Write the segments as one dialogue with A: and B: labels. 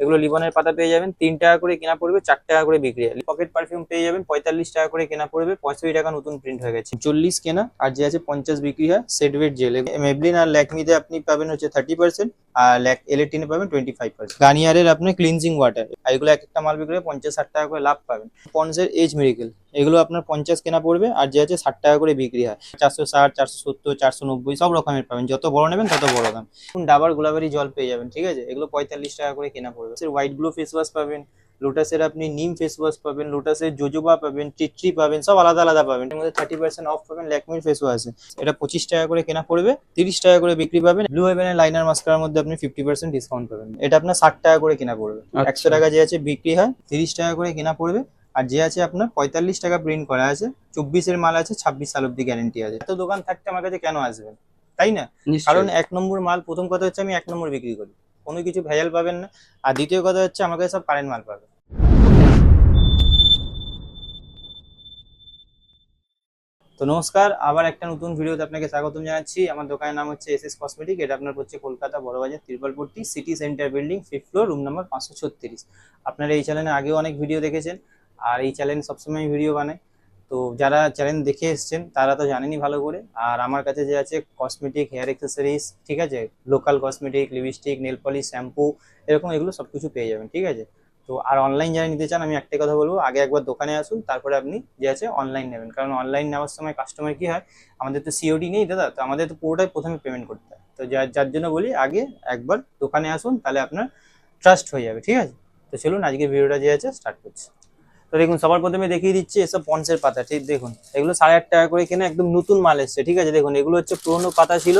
A: এগুলো লিবনের পাতা পেয়ে যাবেন। তিন টাকা করে কেনা পড়বে, চার টাকা করে বিক্রি। পকেট পারফিউম পেয়ে যাবেন, পঁয়তাল্লিশ টাকা করে কেনা পড়বে, পঁয়ষট্টি টাকা নতুন প্রিন্ট হয়ে গেছে। চল্লিশ কেনা, আর যে আছে পঞ্চাশ বিক্রি হয় ওয়েট জেল মেবলিন আর ল্যাকমিতে আপনি পাবেন হচ্ছে থার্টি পার্সেন্ট আর ল্যাক এলেটিনে পাবেন টোয়েন্টি ফাইভ পার্সেন্ট গার্নিয়ারের আপনি ক্লিনজিং ওয়াটার এগুলো এক একটা মাল বিক্রি করে পঞ্চাশ, ষাট টাকা করে লাভ পাবেন। পন্সের এজ মেডিকেল এগুলো আপনার পঞ্চাশ কেনা পড়বে, আর যে আছে ষাট টাকা করে বিক্রি হয়। চারশো ষাট, চারশো সত্তর, চারশো নব্বই, সব রকমের পাবেন। যত বড় নেবেন তত বড় দাম। ডাবার গোলাবারি জল পেয়ে যাবেন, ঠিক আছে? এগুলো পঁয়তাল্লিশ টাকা করে কেনা পড়বে। হোয়াইট গ্লো ফেস ওয়াশ পাবেন লোটাসের আপনি নিম ফেস ওয়াশ পাবেন লোটাসের জোজোবা পাবেন টিট্রি পাবেন সব আলাদা আলাদা পাবেন। এর মধ্যে থার্টি পার্সেন্ট অফ পাবেন ল্যাকমির ফেস ওয়াশে এটা পঁচিশ টাকা করে কেনা পড়বে তিরিশ টাকা করে বিক্রি পাবেন ব্লু হেভেনের লাইনার মাস্কারার মধ্যে আপনি ফিফটি পার্সেন্ট ডিসকাউন্ট পাবেন। এটা আপনার ষাট টাকা করে কেনা পড়বে।
B: আচ্ছা।
A: একশো টাকা যে আছে বিক্রি হয় তিরিশ টাকা করে কেনা পড়বে আর যে আছে আপনার পঁয়তাল্লিশ টাকা প্রিন্ট করা আছে চব্বিশের মাল আছে ছাব্বিশ সাল অব্দি গ্যারেন্টি আছে। এত দোকান থাকতে আমার কাছে কেন আসবেন তাই না? কারণ এক নম্বর মাল প্রথম কথা হচ্ছে আমি এক নম্বর বিক্রি করি। কোনো কিছু ভেজাল পাবেন না। আর দ্বিতীয় কথা হচ্ছে আমার কাছে সব কারেন্ট মাল পাবে। তো নমস্কার, আবার একটা নতুন ভিডিওতে আপনাকে স্বাগতম জানাচ্ছি। আমার দোকানের নাম হচ্ছে এস এস কসমেটিক, এটা আপনার হচ্ছে Kolkata Burrabazar Tirpalpatti city centre building, fifth floor, room number পাঁচশো ছত্রিশ। আপনারা এই চ্যানেলে আগেও অনেক ভিডিও দেখেছেন, আর এই চ্যানেল সবসময় ভিডিও বানায় তো যারা চ্যানেল দেখে এসছেন, তারা তো জানেনই ভালো করে। আর আমার কাছে যে আছে কসমেটিক হেয়ার অ্যাক্সেসরিজ ঠিক আছে? Local cosmetic lipstick nail polish shampoo এরকম এগুলো সব কিছু পেয়ে যাবেন, ঠিক আছে? তো আর অনলাইন যারা নিতে চান, আমি একটাই কথা বলব, আগে একবার দোকানে আসুন, তারপরে আপনি যে আছে অনলাইন নেবেন। কারণ অনলাইন নেওয়ার সময় কাস্টমার কি হয়, আমাদের তো সিওডি নেই দাদা, তো আমাদের তো পুরোটাই প্রথমে পেমেন্ট করতে হয়। তো যার যার জন্য বলি, আগে একবার দোকানে আসুন, তাহলে আপনার ট্রাস্ট হয়ে যাবে, ঠিক আছে? তো চলুন আজকে ভিডিওটা যে আছে স্টার্ট করছি। তো দেখুন, সবার প্রথমে দেখিয়ে দিচ্ছি এসব পন্সের পাতা, ঠিক? দেখুন, এগুলো সাড়ে আট টাকা করে কেনা, একদম নতুন মাল এসছে, ঠিক আছে? দেখুন, এগুলো হচ্ছে পুরোনো পাতা ছিল,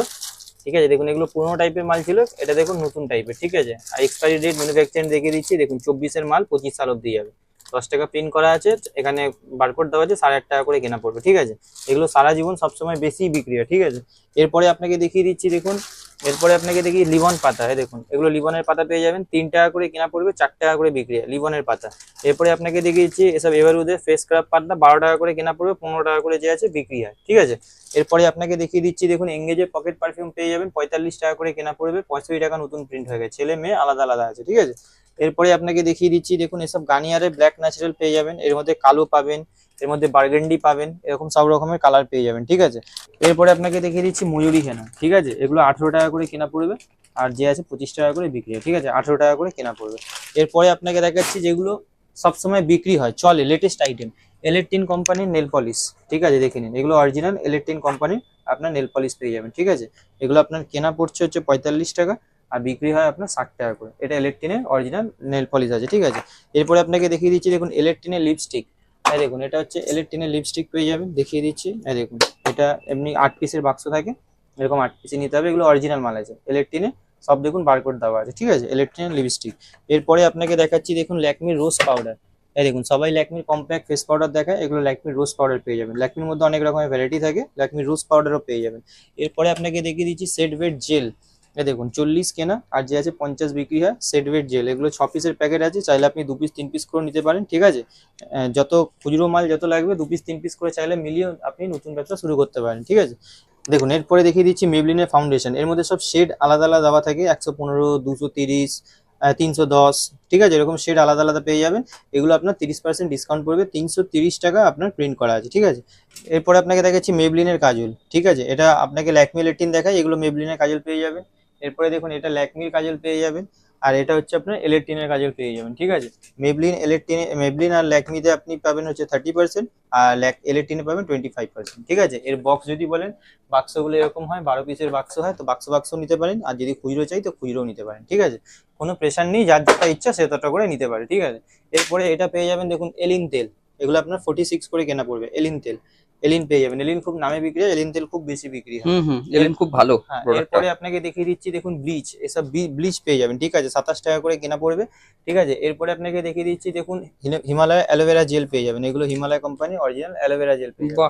A: ঠিক আছে? দেখুন, এগুলো পুরোনো টাইপের মাল ছিল, এটা দেখুন নতুন টাইপের, ঠিক আছে? আর এক্সপায়ারি ডেট ম্যানুফ্যাকচারিং দেখিয়ে দিচ্ছি, দেখুন, চব্বিশের মাল পঁচিশ সাল অব্দি যাবে। দশ টাকা প্রিন্ট করা আছে, এখানে বারকোড দেওয়া আছে, সাড়ে আট টাকা করে কেনা পড়বে, ঠিক আছে? এগুলো সারা জীবন সবসময় বেশি বিক্রি হয়, ঠিক আছে? এরপরে আপনাকে দেখিয়ে দিচ্ছি, দেখুন এরপরে আপনাকে দেখি লিবন পাতা হ্যাঁ দেখুন, এগুলো লিবনের পাতা পেয়ে যাবেন, তিন টাকা করে কেনা পড়বে, চার টাকা করে বিক্রি লিবনের পাতা। এরপরে আপনাকে দেখিয়েছি, এসব এভারুদের ফেস স্ক্রাব পাতা, বারো টাকা করে কেনা পড়বে, পনেরো টাকা করে যে আছে বিক্রি হয়, ঠিক আছে? এরপরে আপনাকে দেখিয়ে দিচ্ছি, দেখুন এঙ্গেজের পকেট পারফিউম পেয়ে যাবেন, পঁয়তাল্লিশ টাকা করে কেনা পড়বে, পঁয়ষট্টি টাকা নতুন প্রিন্ট হয়ে গেছে, ছেলে মেয়ে আলাদা আলাদা আছে, ঠিক আছে? এরপরে আপনাকে দেখিয়ে দিচ্ছি, দেখুন, এসব গার্নিয়ারের ব্ল্যাক ন্যাচারাল পেয়ে যাবেন। এর মধ্যে কালো পাবেন, এর মধ্যে বার্গেন্ডি পাবেন, এরকম সব রকমের কালার পেয়ে যাবেন, ঠিক আছে? এরপরে আপনাকে দেখিয়ে দিচ্ছি ময়ূরী হেনা, ঠিক আছে? এগুলো আঠেরো টাকা করে কেনা পড়বে, আর যে আছে পঁচিশ টাকা করে বিক্রি ঠিক আছে? আঠেরো টাকা করে কেনা পড়বে। এরপরে আপনাকে দেখাচ্ছি যেগুলো সবসময় বিক্রি হয়, চলে লেটেস্ট আইটেম এলেকট্রিন কোম্পানির নেল পলিশ ঠিক আছে? দেখে নিন, এগুলো অরিজিনাল এলেকট্রিন কোম্পানির আপনার নেল পলিশ পেয়ে যাবেন, ঠিক আছে? এগুলো আপনার কেনা পড়ছে হচ্ছে পঁয়তাল্লিশ টাকা আর বিক্রি হয় আপনার ষাট টাকা করে। এটা ইলেকট্রিনের অরিজিনাল নেল পলিশ আছে, ঠিক আছে? এরপরে আপনাকে দেখিয়ে দিচ্ছি, দেখুন ইলেকট্রিনের লিপস্টিক এই দেখুন, এটা হচ্ছে ইলেকট্রিনের লিপস্টিক পেয়ে যাবেন, দেখিয়ে দিচ্ছি। এই দেখুন, এটা এমনি আট পিসের বাক্স থাকে, এরকম আট পিসে নিতে হবে, এগুলো অরিজিনাল মাল আছে। ইলেকট্রিনে সব দেখুন বারকোড দেওয়া আছে, ঠিক আছে? ইলেকট্রিনের লিপস্টিক এরপরে আপনাকে দেখাচ্ছি, দেখুন, ল্যাকমির রোজ পাউডার এই দেখুন, সবাই ল্যাকমির কম্প্যাক্ট ফেস পাউডার দেখায়, এগুলো ল্যাকমির রোজ পাউডার পেয়ে যাবেন। ল্যাকমির মধ্যে অনেক রকমের ভ্যারাইটি থাকে, ল্যাকমির রোজ পাউডারও পেয়ে যাবেন। এরপরে আপনাকে দেখিয়ে দিচ্ছি সেট ওয়েট জেল এই দেখুন, চল্লিশ কেনা, আর যে আছে পঞ্চাশ বিক্রি হয় সেট ওয়েট জেল এগুলো ছ পিসের প্যাকেট আছে, চাইলে আপনি দু পিস তিন পিস করে নিতে পারেন, ঠিক আছে? যত খুচরো মাল যত লাগবে, দু পিস তিন পিস করে চাইলে মিলিয়ে আপনি নতুন ব্যবসা শুরু করতে পারেন, ঠিক আছে? দেখুন, এরপরে দেখিয়ে দিচ্ছি মেবলিনের ফাউন্ডেশন এর মধ্যে সব শেড আলাদা আলাদা দেওয়া থাকে, একশো পনেরো, দুশো তিরিশ তিনশো দশ, ঠিক আছে? এরকম শেড আলাদা আলাদা পেয়ে যাবেন। এগুলো আপনার তিরিশ পার্সেন্ট ডিসকাউন্ট পড়বে, তিনশো তিরিশ টাকা আপনার প্রিন্ট করা আছে, ঠিক আছে? এরপরে আপনাকে দেখাচ্ছি মেবলিনের কাজল, ঠিক আছে? এটা আপনাকে ল্যাকমি লেটিন দেখায়, এগুলো মেবলিনের কাজল পেয়ে যাবেন। এরপরে দেখুন, এটা ল্যাকমির কাজল পেয়ে যাবেন, আর এটা হচ্ছে আপনার ইলেকট্রিনের কাজল পেয়ে যাবেন, ঠিক আছে? মেবলিন ইলেকট্রিন মেবলিন আর ল্যাকমিতে আপনি পাবেন হচ্ছে থার্টি পার্সেন্ট আর ল্যাক ইলেকট্রিনে পাবেন টোয়েন্টি ফাইভ পার্সেন্ট ঠিক আছে? এর বক্স যদি বলেন, বাক্সগুলো এরকম হয়, বারো পিসের বাক্স হয়, তো বাক্স বাক্স নিতে পারেন, আর যদি খুচরো চাই, তো খুচরো নিতে পারেন, ঠিক আছে? কোনো প্রেশার নেই, যার যেটা ইচ্ছা সে ততটা করে নিতে পারে, ঠিক আছে? এরপরে এটা পেয়ে যাবেন, দেখুন এলিন তেল, এগুলো আপনার ফোর্টি সিক্স করে কেনা পড়বে এলিন তেল। এলিন পেয়ে যাবেন। এলিন খুব নামে বিক্রি হয় এলিন তেল খুব বেশি বিক্রি হয়।
B: এলিন খুব ভালো
A: হ্যাঁ এরপরে আপনাকে দেখিয়ে দিচ্ছি দেখুন ব্লিচ এসব ব্লিচ পেয়ে যাবেন ঠিক আছে? সাতাশ টাকা করে কেনা পড়বে ঠিক আছে? এরপরে আপনাকে দেখিয়ে দিচ্ছি দেখুন হিমালয় অ্যালোভেরা জেল পেয়ে যাবেন। এগুলো Himalaya company original aloe vera gel পেয়ে যাবেন।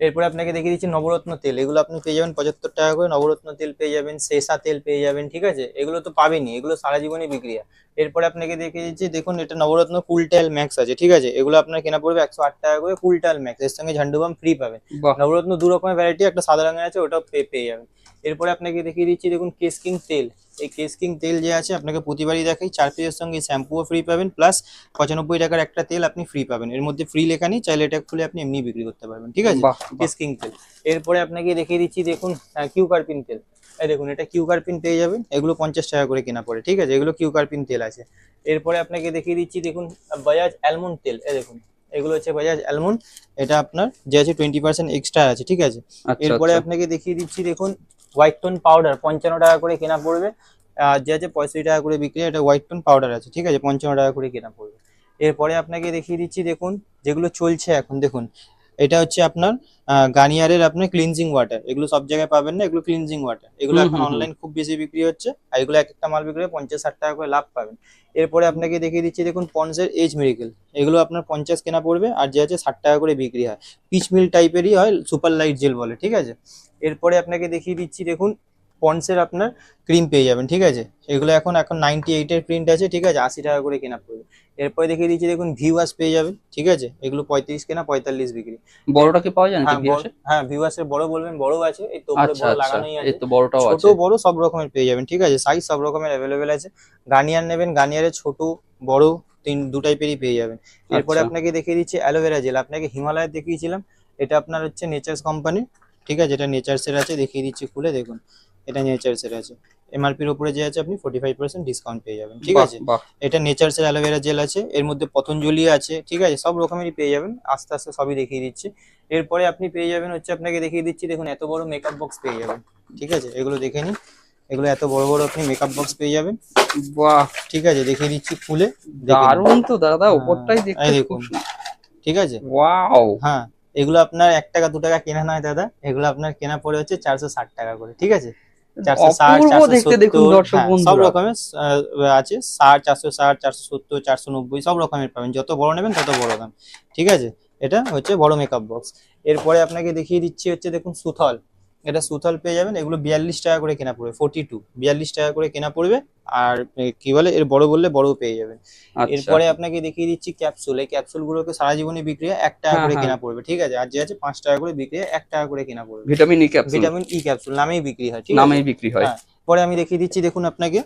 A: এরপরে আপনাকে দেখিয়ে দিচ্ছি নবরত্ন তেল। এগুলো আপনি পেয়ে যাবেন পঁচাত্তর টাকা করে। নবরত্ন তেল পেয়ে যাবেন সেসা তেল পেয়ে যাবেন ঠিক আছে? এগুলো তো পাবেনই। এগুলো সারা জীবনই বিক্রি হয় এরপরে আপনাকে দেখিয়ে দিচ্ছি দেখুন এটা নবরত্ন কুলটাইল ম্যাক্স আছে ঠিক আছে? এগুলো আপনার কেনা পড়বে একশো আট টাকা করে কুলটাইল ম্যাক্স। এর সঙ্গে ঝান্ডুবাম ফ্রি পাবেন। নবরত্ন দু রকমের ভ্যারাইটি একটা সাদা রঙের আছে ওটাও পেয়ে যাবেন। এরপরে আপনাকে দেখিয়ে দিচ্ছি দেখুন কেসকিং তেল। এই কেস কিং তেল যে আছে আপনাকে প্রতিবারই দেখাই। চার পিসের সঙ্গে শ্যাম্পুও ফ্রি পাবেন প্লাস পঁচানব্বই টাকার একটা তেল আপনি ফ্রি পাবেন। এর মধ্যে ফ্রি লেখা নেই চাইলে এটা খুলে আপনি এমনি বিক্রি করতে পারবেন ঠিক আছে?
B: বাহ বাহ।
A: কেস কিং তেল। এরপরে আপনাকে দেখিয়ে দিচ্ছি দেখুন কিউ কার্পিন তেল। এই দেখুন এটা কিউ কার্পিন পেয়ে যাবেন। এগুলো পঞ্চাশ টাকা করে কেনা পড়ে ঠিক আছে? এগুলো কিউ কার্পিন তেল আছে। এরপরে আপনাকে দেখিয়ে দিচ্ছি দেখুন বাজাজ অ্যালমন্ড তেল। এই দেখুন এগুলো হচ্ছে বাজাজ অ্যালমন্ড এটা আপনার যে আছে টোয়েন্টি পার্সেন্ট এক্সট্রা আছে ঠিক আছে?
B: আচ্ছা
A: এরপরে
B: আচ্ছা।
A: আপনাকে দেখিয়ে দিচ্ছি দেখুন হোয়াইট টোন পাউডার পঞ্চান্ন টাকা করে কেনা পড়বে। আর যে আছে পঁয়ষট্টি টাকা করে বিক্রি, এটা হোয়াইট টোন পাউডার আছে, ঠিক আছে? পঞ্চান্ন টাকা করে কেনা পড়বে। এরপরে আপনাকে দেখিয়ে দিচ্ছি, দেখুন, যেগুলো চলছে এখন, দেখুন এটা হচ্ছে আপনার গার্নিয়ারের আপনার ক্লিনজিং ওয়াটার এগুলো সব জায়গায় পাবেন না এগুলো ক্লিনজিং ওয়াটার এগুলো এখন। অনলাইন খুব বেশি বিক্রি হচ্ছে আর এগুলো এক একটা মাল বিক্রি হয়ে পঞ্চাশ ষাট টাকা করে লাভ পাবেন। এরপরে আপনাকে দেখিয়ে দিচ্ছি দেখুন পঞ্চের এজ মেডিকেল এগুলো আপনার পঞ্চাশ কেনা পড়বে আর যে আছে ষাট টাকা করে বিক্রি হয়। পিচমিল টাইপেরই হয় সুপার লাইট জেল বলে ঠিক আছে? এরপরে আপনাকে দেখিয়ে দিচ্ছি দেখুন পন্সের আপনার ক্রিম পেয়ে যাবেন ঠিক আছে? এগুলো এখন এখন নাইনটি এইটের প্রিন্ট আছে ঠিক আছে? আশি টাকা করে কেনা পড়বে। এরপরে দেখিয়ে দিচ্ছি দেখুন ভিওয়াস পেয়ে যাবেন ঠিক আছে? এগুলো পঁয়ত্রিশ কেনা পঁয়তাল্লিশ বিক্রি।
B: বড়টা কি পাওয়া যায়
A: হ্যাঁ বড়- হ্যাঁ ভিওয়াসের বড় বলবেন বড় আছে এই তো
B: আচ্ছা
A: বড়
B: আচ্ছা
A: লাগানোই আছে।
B: তো বড়টাও
A: ছোট বড় সব রকমের পেয়ে যাবেন ঠিক আছে? সাইজ সব রকমের অ্যাভেলেবেল আছে। গার্নিয়ার নেবেন গার্নিয়ারের ছোট বড় তিন দু টাইপেরই পেয়ে যাবেন। এরপরে
B: আচ্ছা।
A: আপনাকে দেখিয়ে দিচ্ছি অ্যালোভেরা জেল আপনাকে হিমালয় দেখিয়েছিলাম এটা আপনার হচ্ছে নেচার্স কোম্পানি ঠিক আছে? এটা নেচার্সের আছে দেখিয়ে দিচ্ছি খুলে দেখুন। এটা নেচার্সের আছে। এমআরপির উপরে যে আছে আপনি ফোর্টি ফাইভ পার্সেন্ট ডিসকাউন্ট পেয়ে যাবেন ঠিক আছে? এটা নেচার্সের অ্যালোভেরা জেল আছে এর মধ্যে পতঞ্জলি আছে ঠিক আছে? সব রকমেরই পেয়ে যাবেন আস্তে আস্তে সবই দেখিয়ে দিচ্ছি। এরপরে আপনি পেয়ে যাবেন হচ্ছে আপনাকে দেখিয়ে দিচ্ছি দেখুন এত বড় মেকআপ বক্স পেয়ে যাবেন ঠিক আছে? এগুলো দেখে নিন। এগুলো এত বড় বড় আপনি মেকআপ বক্স পেয়ে যাবেন।
B: বাহ।
A: ঠিক আছে? দেখিয়ে দিচ্ছি খুলে।
B: দারুণ তো দাদা
A: হ্যাঁ,
B: উপরটাই দেখতে
A: দেখুন। ঠিক আছে?
B: ওয়াও।
A: হ্যাঁ এগুলো আপনার এক টাকা দু টাকা কেনা নয় দাদা। এগুলো আপনার কেনা পড়ে হচ্ছে চারশো ষাট টাকা করে ঠিক আছে?
B: অপূর্ব
A: চারশো
B: দেখতে দেখুন
A: সত্তর
B: দর্শক
A: হ্যাঁ, সব রকমের আছে। ষাট চারশো ষাট চারশো সত্তর চারশো নব্বই সব রকমের পাবেন। যত বড় নেবেন তত বড় দাম। ঠিক আছে? এটা হচ্ছে বড় মেকআপ বক্স এরপরে আপনাকে দেখিয়ে দিচ্ছি হচ্ছে দেখুন সুথল। এটা সুথল পেয়ে যাবেন এগুলো বিয়াল্লিশ টাকা করে কেনা পড়বে ফোর্টি টু বিয়াল্লিশ টাকা করে কেনা পড়বে আর কি বলে এর বড় বললে বড়ও পেয়ে যাবেন।
B: আচ্ছা।
A: এরপরে আপনাকে দেখিয়ে দিচ্ছি ক্যাপসুল এই ক্যাপসুল গুলোকে সারা জীবনে বিক্রি হয় এক টাকা
B: হ্যাঁ,
A: করে
B: হ্যাঁ।
A: কেনা পড়বে ঠিক আছে? আর যে আছে পাঁচ টাকা করে বিক্রি হয় এক টাকা করে কেনা পড়বে।
B: Vitamin E capsule.
A: Vitamin E capsule নামেই বিক্রি হয়
B: নামেই বিক্রি হয়।
A: হ্যাঁ। পরে আমি দেখিয়ে দিচ্ছি দেখুন আপনাকে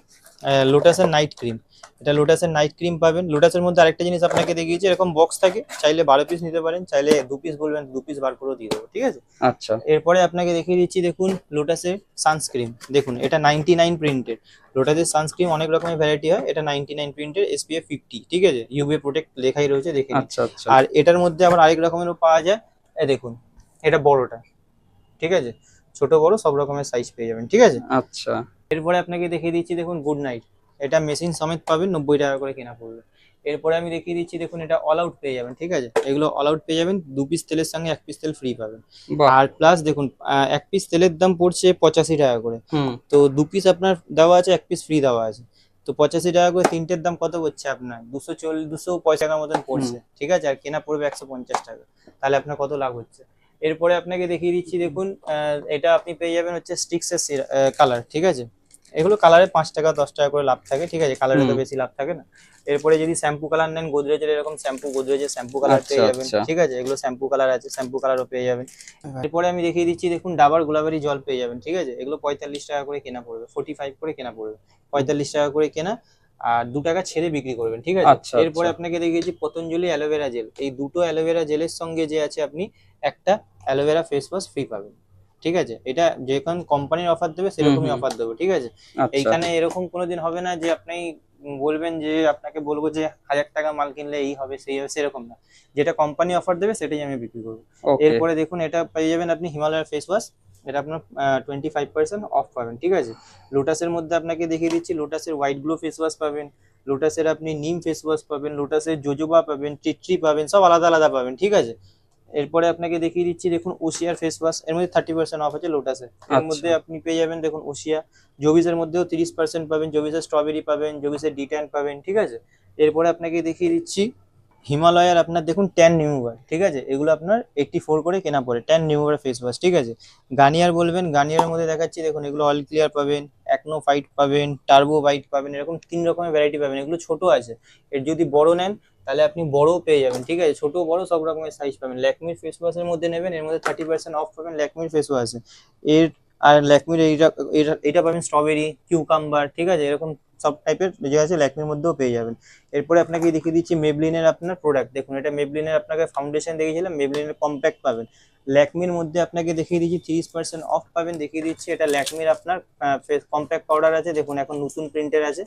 A: লোটাসের নাইট ক্রিম এটা লোটাসের নাইট ক্রিম পাবেন। লোটাসের মধ্যে আরেকটা জিনিস আপনাকে দেখিয়েছি এরকম বক্স থাকে। চাইলে বারো পিস নিতে পারেন চাইলে দু পিস বলবেন দু পিস বার করেও দিয়ে দেবো ঠিক আছে?
B: আচ্ছা।
A: এরপরে আপনাকে দেখিয়ে দিচ্ছি দেখুন লোটাসের সানস্ক্রিন দেখুন এটা নাইনটি নাইন প্রিন্টের লোটাসের সানস্ক্রিম অনেক রকমের ভ্যারাইটি হয়। এটা নাইনটি নাইন প্রিন্টের এসপিএফ ফিফটি ঠিক আছে? ইউভি প্রোটেক্ট লেখাই রয়েছে দেখে।
B: আচ্ছা আচ্ছা।
A: আর এটার মধ্যে আবার আরেক রকমেরও পাওয়া যায়। দেখুন এটা বড়টা ঠিক আছে? ছোট বড় সব রকমের সাইজ পেয়ে যাবেন ঠিক আছে?
B: আচ্ছা।
A: এরপরে আপনাকে দেখিয়ে দিচ্ছি দেখুন গুড নাইট এটা মেশিন সমেত পাবেন নব্বই টাকা করে কেনা পড়বে। এরপরে আমি দেখিয়ে দিচ্ছি দেখুন এটা অল আউট পেয়ে যাবেন ঠিক আছে? এগুলো অল আউট পেয়ে যাবেন দু পিস তেলের সঙ্গে এক পিস তেল ফ্রি পাবেন। আর প্লাস দেখুন এক পিস তেলের দাম পড়ছে পঁচাশি টাকা করে। তো দু পিস আপনার দেওয়া আছে এক পিস ফ্রি দেওয়া আছে। তো পঁচাশি টাকা করে তিনটের দাম কত পড়ছে আপনার? দুশো চল্লিশ দুশো পয়সা টাকার মতন পড়ছে ঠিক আছে? আর কেনা পড়বে একশো পঞ্চাশ টাকা। তাহলে আপনার কত লাভ হচ্ছে? এরপরে আপনাকে দেখিয়ে দিচ্ছি দেখুন এটা আপনি পেয়ে যাবেন হচ্ছে স্টিক্সের কালার ঠিক আছে? এগুলো কালারে পাঁচ টাকা দশ টাকা করে লাভ থাকে ঠিক আছে? কালারে তো বেশি লাভ থাকে না। এরপরে যদি শ্যাম্পু কালার নেন গোদরেজের এরকম শ্যাম্পু গোদরেজের শ্যাম্পু কালার পেয়ে যাবেন
B: আচ্ছা।
A: ঠিক আছে? এগুলো শ্যাম্পু কালার আছে শ্যাম্পু কালারও পেয়ে যাবেন। এরপরে আমি দেখিয়ে দিচ্ছি দেখুন ডাবার গোলাবারি জল পেয়ে যাবেন ঠিক আছে? এগুলো পঁয়তাল্লিশ টাকা করে কেনা পড়বে ফোর্টি ফাইভ করে কেনা পড়বে পঁয়তাল্লিশ টাকা করে কেনা আর দু টাকা ছেড়ে বিক্রি করবেন ঠিক আছে?
B: আচ্ছা,
A: এরপরে
B: আচ্ছা।
A: আপনাকে দেখিয়েছি পতঞ্জলি অ্যালোভেরা জেল। এই দুটো অ্যালোভেরা জেলের সঙ্গে যে আছে আপনি একটা অ্যালোভেরা ফেস ওয়াশ ফ্রি পাবেন ঠিক আছে? এটা যেরকম কোম্পানির অফার দেবে সেরকমই অফার দেবো ঠিক আছে?
B: আচ্ছা।
A: এইখানে এরকম কোনোদিন হবে না যে আপনি বলবেন যে আপনাকে বলব যে হাজার টাকা মাল কিনলে এই হবে সেই হবে সেরকম না। যেটা কোম্পানি অফার দেবে সেটাই আমি বিক্রি করব। এরপরে দেখুন এটা পেয়ে যাবেন আপনি হিমালয়ের ফেস ওয়াশ এটা আপনার টোয়েন্টি ফাইভ পার্সেন্ট অফ পাবেন ঠিক আছে? লোটাসের মধ্যে আপনাকে দেখিয়ে দিচ্ছি লোটাসের হোয়াইট গ্লো ফেস ওয়াশ পাবেন লোটাসের আপনি নিম ফেস ওয়াশ পাবেন লোটাসের জোজোবা পাবেন টিট্রি পাবেন সব আলাদা আলাদা পাবেন ঠিক আছে? এরপরে আপনাকে দেখিয়ে দিচ্ছি দেখুন ওশিয়ার ফেস ওয়াশ এর মধ্যে থার্টি পার্সেন্ট অফ আছে লোটাসের এর।
B: আচ্ছা।
A: মধ্যে আপনি পেয়ে যাবেন দেখুন ওশিয়া জবিসের মধ্যেও তিরিশ পার্সেন্ট পাবেন জবিসের স্ট্রবেরি পাবেন জবিসের ডিট্যান পাবেন ঠিক আছে? এরপরে আপনাকে দেখিয়ে দিচ্ছি হিমালয়ার আপনার দেখুন ট্যান রিমুভার ঠিক আছে? এগুলো আপনার এইটটি ফোর করে কেনা পড়ে ট্যান রিমুভার ফেস ওয়াশ ঠিক আছে? গার্নিয়ার বলবেন গার্নিয়ারের মধ্যে দেখাচ্ছি দেখুন এগুলো অল ক্লিয়ার পাবেন অ্যাকনো ফাইট পাবেন টার্বো ফাইট পাবেন এরকম তিন রকমের ভ্যারাইটি পাবেন এগুলো ছোট আছে। এর যদি বড় নেন তাহলে আপনি বড়ও পেয়ে যাবেন, ঠিক আছে? ছোট বড় সব রকমের সাইজ পাবেন। ল্যাকমির ফেস ওয়াশের মধ্যে নেবেন, এর মধ্যে থার্টি পার্সেন্ট অফ পাবেন ল্যাকমির ফেস ওয়াশে এর, আর ল্যাকমির এইটা এটা পাবেন স্ট্রবেরি কিউকাম্বার ঠিক আছে? এরকম সব টাইপের যে আছে ল্যাকমির মধ্যেও পেয়ে যাবেন। এরপরে আপনাকে দেখিয়ে দিচ্ছি মেবলিনের আপনার প্রোডাক্ট দেখুন, এটা মেবলিনের আপনাকে ফাউন্ডেশন দেখিয়েছিলাম মেবলিনের কম্প্যাক্ট পাবেন। ল্যাকমির মধ্যে আপনাকে দেখিয়ে দিচ্ছি তিরিশ পার্সেন্ট অফ পাবেন। দেখিয়ে দিচ্ছি এটা ল্যাকমির আপনার ফেস কম্প্যাক্ট পাউডার আছে। দেখুন, এখন নতুন প্রিন্টের আছে।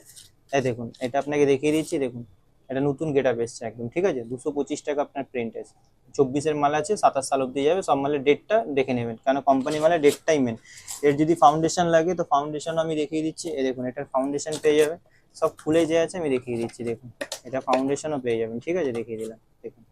A: এই দেখুন, এটা আপনাকে দেখিয়ে দিচ্ছি, দেখুন। এটা নতুন গেট আপ এসছে একদম, ঠিক আছে? দুশো পঁচিশ টাকা আপনার প্রিন্ট আছে চব্বিশের মাল আছে, সাতাশ সাল অব্দি যাবে, সব মালের ডেটটা দেখে নেবেন। কারণ কোম্পানি মালের ডেটটাই মেন এর যদি ফাউন্ডেশন লাগে, তো ফাউন্ডেশন আমি দেখিয়ে দিচ্ছি। এ দেখুন, এটার ফাউন্ডেশন পেয়ে যাবে। সব খুলে যে আছে, আমি দেখিয়ে দিচ্ছি, দেখুন। এটা ফাউন্ডেশনও পেয়ে যাবেন, ঠিক আছে? দেখিয়ে দিলাম, দেখুন।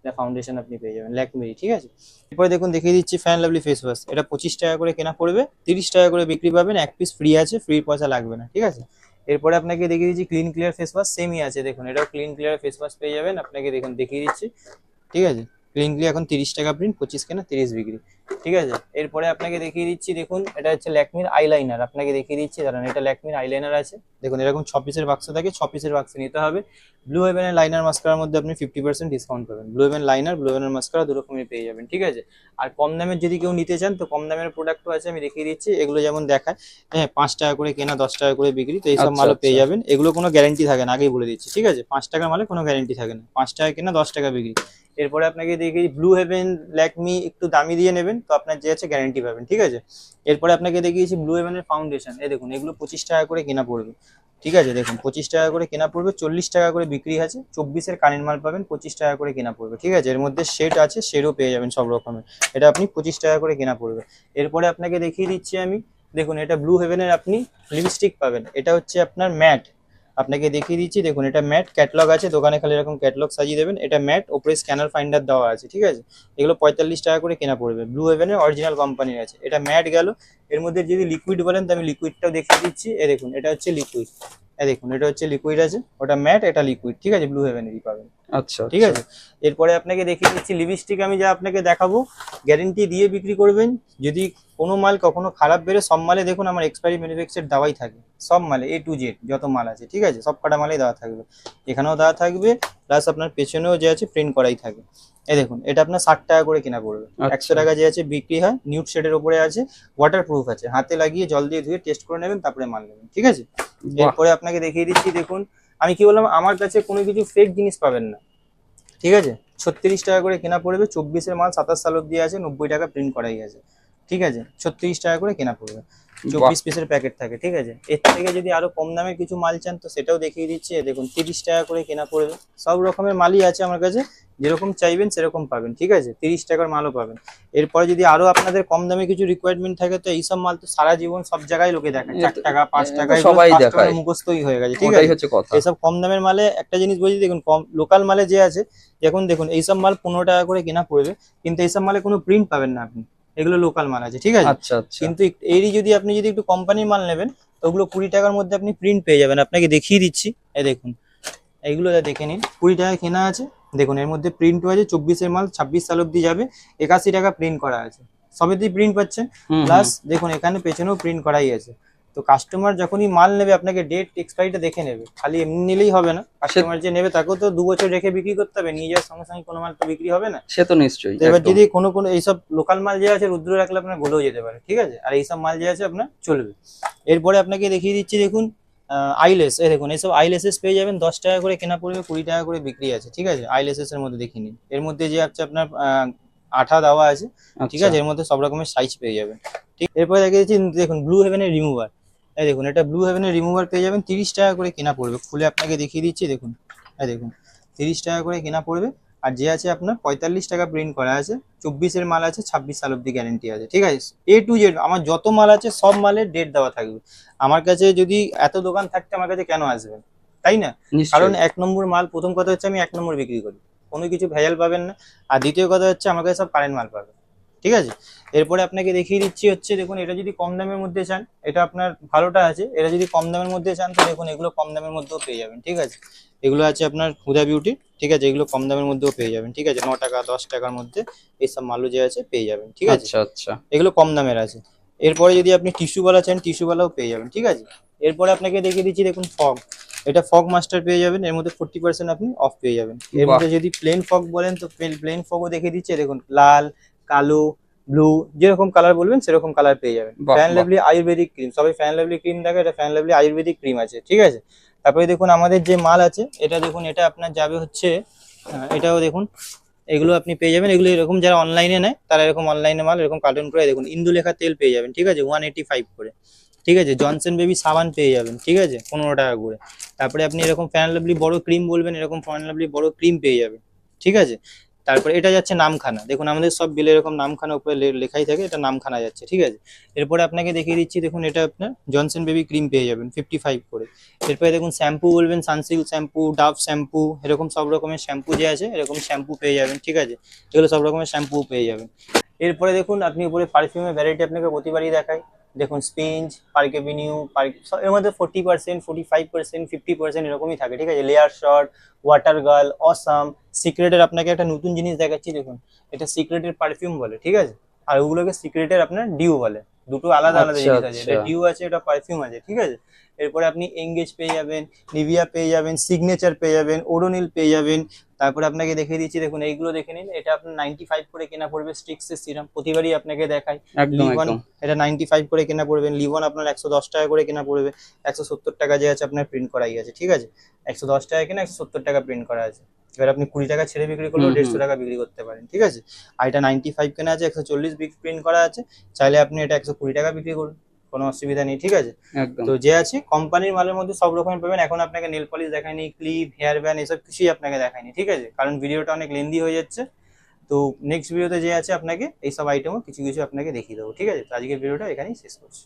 A: এটা ফাউন্ডেশন আপনি পেয়ে যাবেন ল্যাকমেরি ঠিক আছে? এরপরে দেখুন, দেখিয়ে দিচ্ছি ফ্যান লাভলি ফেস ওয়াশ এটা পঁচিশ টাকা করে কেনা পড়বে, তিরিশ টাকা করে বিক্রি পাবেন, এক পিস ফ্রি আছে ফ্রি পয়সা লাগবে না, ঠিক আছে? এরপরে আপনাকে দেখিয়ে দিচ্ছি ক্লিন ক্লিয়ার ফেস ওয়াশ সেমই আছে, দেখুন, এটাও ক্লিন ক্লিয়ার ফেস ওয়াশ পেয়ে যাবেন। আপনাকে দেখুন, দেখিয়ে দিচ্ছি, ঠিক আছে? ক্লিন ক্লিয়ার এখন তিরিশ টাকা প্রিন্ট পঁচিশ কেনা তিরিশ বিক্রি। ঠিক আছে? এরপরে আপনাকে দেখিয়ে দিচ্ছি দেখুন এটা হচ্ছে ল্যাকমির আইলাইনার। আপনাকে দেখিয়ে দিচ্ছি দাঁড়ান এটা ল্যাকমির আইলাইনার আছে। দেখুন এরকম ছ পিসের বাক্স থাকে ছ পিসের বাক্স নিতে হবে। ব্লু হেভেনের লাইনার মাস্কারার মধ্যে আপনি ফিফটি পার্সেন্ট ডিসকাউন্ট পাবেন। ব্লু হেভেন লাইনার ব্লু হেভেনের মাস্কারা দু রকমই পেয়ে যাবেন ঠিক আছে? আর কম দামের যদি কেউ নিতে চান তো কম দামের প্রোডাক্টও আছে আমি দেখিয়ে দিচ্ছি। এগুলো যেমন দেখায় হ্যাঁ পাঁচ টাকা করে কেনা দশ টাকা করে বিক্রি তো এইসব
B: আচ্ছা,
A: মালও পেয়ে
B: আচ্ছা।
A: যাবেন। এগুলো কোনো গ্যারেন্টি থাকে না আগেই বলে দিচ্ছি ঠিক আছে? পাঁচ টাকার মালে কোনো গ্যারেন্টি থাকে না। পাঁচ টাকা কেনা দশ টাকা বিক্রি। এরপরে আপনাকে দেখি ব্লু হেভেন ল্যাকমি একটু দামি দিয়ে নেবেন। তো আপনার যে আছে গ্যারেন্টি পাবেন, ঠিক আছে? এরপরে আপনাকে দেখিয়েছি ব্লু হেভেনের ফাউন্ডেশন এই দেখুন, এগুলো পঁচিশ টাকা করে কেনা পড়বে। ঠিক আছে, দেখুন, পঁচিশ টাকা করে কেনা পড়বে, চল্লিশ টাকা করে বিক্রি আছে, চব্বিশের কানের মাল পাবেন, পঁচিশ টাকা করে কেনা পড়বে, ঠিক আছে? এর মধ্যে শেড আছে শেডও পেয়ে যাবেন সব রকমের। এটা আপনি পঁচিশ টাকা করে কেনা পড়বে। এরপরে আপনাকে দেখিয়ে দিচ্ছি আমি, দেখুন, এটা ব্লু হেভেনের আপনি লিপস্টিক পাবেন। এটা হচ্ছে আপনার ম্যাট আপনাকে দেখিয়ে দিচ্ছি, দেখুন, এটা ম্যাট ক্যাটলগ আছে, দোকানে খালি এরকম ক্যাটলগ সাজিয়ে দেবেন, এটা ম্যাট, ওপরে স্ক্যানার ফাইন্ডার দেওয়া আছে, ঠিক আছে? এগুলো পঁয়তাল্লিশ টাকা করে কেনা পড়বে ব্লু হেভেনের অরিজিনাল কোম্পানির আছে, এটা ম্যাট গেল, এর মধ্যে যদি লিকুইড বলেন, তো আমি লিকুইডটাও দেখিয়ে দিচ্ছি এ দেখুন, এটা হচ্ছে লিকুইড এ দেখুন এটা হচ্ছে লিকুইড আছে ওটা ম্যাট এটা লিকুইড ঠিক আছে? ব্লু হেভেনেরই পাবেন।
B: আচ্ছা
A: ঠিক আছে? এরপরে আপনাকে দেখিয়ে দিচ্ছি লিপস্টিক আমি যা আপনাকে দেখাবো গ্যারেন্টি দিয়ে বিক্রি করবেন। যদি কোনো মাল কখনো খারাপ বেরো সব মালে দেখুন আমার এক্সপায়ারি ম্যানুফ্যাকচার দেওয়াই থাকে। সব মালে এ টু জেড যত মাল আছে ঠিক আছে? সব কটা মালেই দেওয়া থাকবে। এখানেও দেওয়া থাকবে প্লাস আপনার পেছনেও যে আছে প্রিন্ট করাই থাকে এই দেখুন এটা আপনার ষাট টাকা করে কেনা পড়বে।
B: আচ্ছা।
A: একশো টাকা যে আছে বিক্রি হয় নিউট শেডের উপরে আছে ওয়াটার প্রুফ আছে। হাতে লাগিয়ে জল দিয়ে ধুয়ে টেস্ট করে নেবেন তারপরে মাল নেবেন ঠিক আছে? এরপরে আপনাকে দেখিয়ে দিচ্ছি দেখুন আমি কি বললাম আমার কাছে কোনো কিছু ফেক জিনিস পাবেন না ঠিক আছে? ছত্রিশ টাকা করে কেনা পড়বে চব্বিশের মাল সাতাশ সাল অব্দি আছে নব্বই টাকা প্রিন্ট করাই আছে ঠিক আছে? ছত্রিশ টাকা করে কেনা পড়বে চব্বিশ পিসের প্যাকেট থাকে ঠিক আছে? এর থেকে যদি আরও কম দামে কিছু মাল চান তো সেটাও দেখিয়ে দিচ্ছি দেখুন তিরিশ টাকা করে কেনা পড়বে সব রকমের মালই আছে আমার কাছে যেরকম চাইবেন সেরকম পাবেন ঠিক আছে? তিরিশ টাকার মালও পাবেন। এরপরে যদি আরও আপনাদের কম দামে কিছু রিকোয়ারমেন্ট থাকে তো এইসব মাল তো সারা জীবন সব জায়গায় লোকে দেখায়। চার টাকা পাঁচ টাকা
B: সবাই দেখায়।
A: মুখস্থই হয়ে গেছে ঠিক আছে? এসব কম দামের মালে একটা জিনিস বলছি দেখুন কম লোকাল মালে যে আছে এখন দেখুন এইসব মাল পনেরো টাকা করে কেনা পড়বে কিন্তু এইসব মালে কোনো প্রিন্ট পাবেন না আপনি। এগুলো লোকাল মাল আছে ঠিক আছে?
B: আচ্ছা আচ্ছা।
A: কিন্তু এরই যদি আপনি যদি একটু কোম্পানির মাল নেবেন তো ওগুলো কুড়ি টাকার মধ্যে আপনি প্রিন্ট পেয়ে যাবেন। আপনাকে দেখিয়ে দিচ্ছি এই দেখুন এইগুলো দেখে নিন কুড়ি টাকা কেনা আছে দেখুন এর মধ্যে প্রিন্ট হয়েছে চব্বিশের মাল ছাব্বিশ সাল অব্দি যাবে। একাশি টাকা প্রিন্ট করা আছে। সবেতেই প্রিন্ট পাচ্ছেন। প্লাস দেখুন এখানে পেছনেও প্রিন্ট করাই আছে। তো কাস্টমার যখনই মাল নেবে আপনাকে ডেট এক্সপায়ারিটা দেখে নেবে। খালি এমনি নিলেই হবে না। কাস্টমার যে নেবে তাকেও তো দু বছর রেখে বিক্রি করতে হবে। নিয়ে যাওয়ার সঙ্গে সঙ্গে কোনো মাল তো বিক্রি হবে না।
B: সে তো নিশ্চয়ই
A: এবার যদি কোনো কোনো এইসব লোকাল মাল যে আছে রুদ্র রাখলে আপনার গলেও যেতে পারে ঠিক আছে? আর এইসব মাল যে আছে আপনার চলবে। এরপরে আপনাকে দেখিয়ে দিচ্ছি দেখুন আইলেস এই দেখুন এইসব আইলেসেস পেয়ে যাবেন দশ টাকা করে কেনা পড়বে কুড়ি টাকা করে বিক্রি আছে ঠিক আছে? আইলেসেস এর মধ্যে দেখিয়ে নিন। এর মধ্যে যে হচ্ছে আপনার আহ, আঠা দেওয়া আছে ঠিক
B: আচ্ছা।
A: আছে? এর মধ্যে সব রকমের সাইজ পেয়ে যাবেন ঠিক? এরপরে দিচ্ছি দেখুন ব্লু হেভেনের রিমুভার এই দেখুন এটা ব্লু হেভেনের রিমুভার পেয়ে যাবেন তিরিশ টাকা করে কেনা পড়বে। খুলে আপনাকে দেখিয়ে দিচ্ছি দেখুন এই দেখুন তিরিশ টাকা করে কেনা পড়বে। আর যে আছে আপনার পঁয়তাল্লিশ টাকা প্রিন্ট করা আছে চব্বিশের মাল আছে ছাব্বিশ সাল অব্দি গ্যারেন্টি আছে ঠিক আছে? এ টু জেড আমার যত মাল আছে সব মালের ডেট দেওয়া থাকবে। আমার কাছে যদি এত দোকান থাকতে আমার কাছে কেন আসবেন তাই না? কারণ এক নম্বর মাল প্রথম কথা হচ্ছে আমি এক নম্বর বিক্রি করি। কোনো কিছু ভেজাল পাবেন না। আর দ্বিতীয় কথা হচ্ছে আমার কাছে সব কারেন্ট মাল পাবেন। ঠিক আছে? এরপরে আপনাকে দেখিয়ে দিচ্ছি হচ্ছে দেখুন এটা যদি কম দামের মধ্যে চান এটা আপনার ভালোটা আছে। এটা যদি কম দামের মধ্যে চান তো দেখুন এগুলো কম দামের মধ্যেও পেয়ে যাবেন ঠিক আছে? এগুলো আছে আপনার হুদা বিউটি ঠিক আছে? এগুলো কম দামের মধ্যেও পেয়ে যাবেন ঠিক আছে? ন টাকা দশ টাকার মধ্যে এইসব মালও যে আছে পেয়ে যাবেন ঠিক আছে?
B: আচ্ছা আচ্ছা।
A: এগুলো কম দামের আছে। এরপরে যদি আপনি টিস্যুওয়ালা চান টিস্যুওয়ালাও পেয়ে যাবেন ঠিক আছে? এরপরে আপনাকে দেখিয়ে দিচ্ছি দেখুন ফগ। এটা ফগ মাস্টার পেয়ে যাবেন এর মধ্যে ফোর্টি পার্সেন্ট আপনি অফ পেয়ে যাবেন। এর মধ্যে যদি প্লেন ফগ বলেন তো প্লেন ফগও দেখিয়ে দিচ্ছে দেখুন লাল কালো ব্লু যেরকম কালার বলবেন সেরকম কালার পেয়ে যাবেন। Fair and. Lovely ayurvedic cream সবাই ফ্যান লাভলি ক্রিম দেখে এটা ফ্যান লাভলি আয়ুর্বেদিক ক্রিম আছে ঠিক আছে? তারপরে দেখুন আমাদের যে মাল আছে এটা দেখুন এটা আপনার যাবে হচ্ছে এটাও দেখুন এগুলো আপনি পেয়ে যাবেন এগুলো এরকম যারা অনলাইনে নেয় তারা এরকম অনলাইনে মাল এরকম কার্টুন করে দেখুন ইন্দু লেখা তেল পেয়ে যাবেন ঠিক আছে? ওয়ান এইটি ফাইভ করে ঠিক আছে? জনসন বেবি সাবান পেয়ে যাবেন ঠিক আছে? পনেরো টাকা করে। তারপরে আপনি এরকম ফ্যান লাভলি বড় ক্রিম বলবেন এরকম ফ্যান লাভলি বড় ক্রিম পেয়ে যাবেন ঠিক আছে? তারপরে এটা যাচ্ছে নামখানা। দেখুন, আমাদের সব বিলে এরকম নামখানা উপরে লেখাই থাকে, এটা নামখানা যাচ্ছে, ঠিক আছে? এরপরে আপনাকে দেখিয়ে দিচ্ছি, দেখুন, এটা আপনার জনসন বেবি ক্রিম পেয়ে যাবেন ফিফটি ফাইভ করে। এরপরে দেখুন শ্যাম্পু বলবেন সানসিল্ক শ্যাম্পু ডাভ শ্যাম্পু এরকম সব রকমের শ্যাম্পু যে আছে, এরকম শ্যাম্পু পেয়ে যাবেন, ঠিক আছে? এগুলো সব রকমের শ্যাম্পু পেয়ে যাবেন। এরপরে দেখুন, আপনি উপরে পারফিউমের ভ্যারাইটি আপনাকে প্রতিবারই দেখায় দেখুন স্পিঞ্জ পার্ক এভিনিউ পার্কের মধ্যে forty percent forty five percent fifty percent এরকমই থাকে ঠিক আছে? Layer short water girl awesome সিক্রেটের আপনাকে একটা নতুন জিনিস দেখাচ্ছি দেখুন। এটা সিক্রেটের পারফিউম বলে ঠিক আছে? আর ওগুলোকে সিক্রেটের আপনার ডিউ বলে। দুটো আলাদা আলাদা
B: আচ্ছা,
A: জিনিস আছে। এটা
B: আচ্ছা।
A: ডিউ আছে এটা পারফিউম আছে ঠিক আছে? এরপরে আপনি এঙ্গেজ পেয়ে যাবেন নিভিয়া পেয়ে যাবেন সিগনেচার পেয়ে যাবেন ওডোনিল পেয়ে যাবেন তারপরে আপনাকে দেখিয়ে দিচ্ছি দেখুন এইগুলো দেখে নিন। এটা আপনার নাইনটি ফাইভ করে কেনা পড়বে স্টিক্সের সিরাম প্রতিবারই আপনাকে দেখায়
B: একদম
A: লিভন এটা নাইনটি ফাইভ করে কেনা পড়বেন লিভন আপনার একশো দশ টাকা করে কেনা পড়বে। একশো সত্তর টাকা যে আছে আপনার প্রিন্ট করাই আছে ঠিক আছে? একশো দশ টাকা কেনা একশো সত্তর টাকা প্রিন্ট করা আছে। এবার আপনি কুড়ি টাকা ছেড়ে বিক্রি করলেও দেড়শো টাকা বিক্রি করতে পারেন ঠিক আছে? আর এটা নাইনটি ফাইভ কেনা আছে একশো চল্লিশ বিগ প্রিন্ট করা আছে। চাইলে আপনি এটা একশো কুড়ি টাকা বিক্রি করুন। কোনো অসুবিধা নেই ঠিক আছে? তো যে আছে কোম্পানির মালের মধ্যে সব রকমের পাবেন। এখন আপনাকে নেল পলিশ দেখায়নি ক্লিপ হেয়ার ব্যান্ড এসব কিছুই আপনাকে দেখায়নি ঠিক আছে? কারণ ভিডিওটা অনেক লেন্দি হয়ে যাচ্ছে। তো নেক্সট ভিডিওতে যে আছে আপনাকে এইসব আইটেমও কিছু কিছু আপনাকে দেখিয়ে দেবো ঠিক আছে? তো আজকের ভিডিওটা এখানেই শেষ করছি।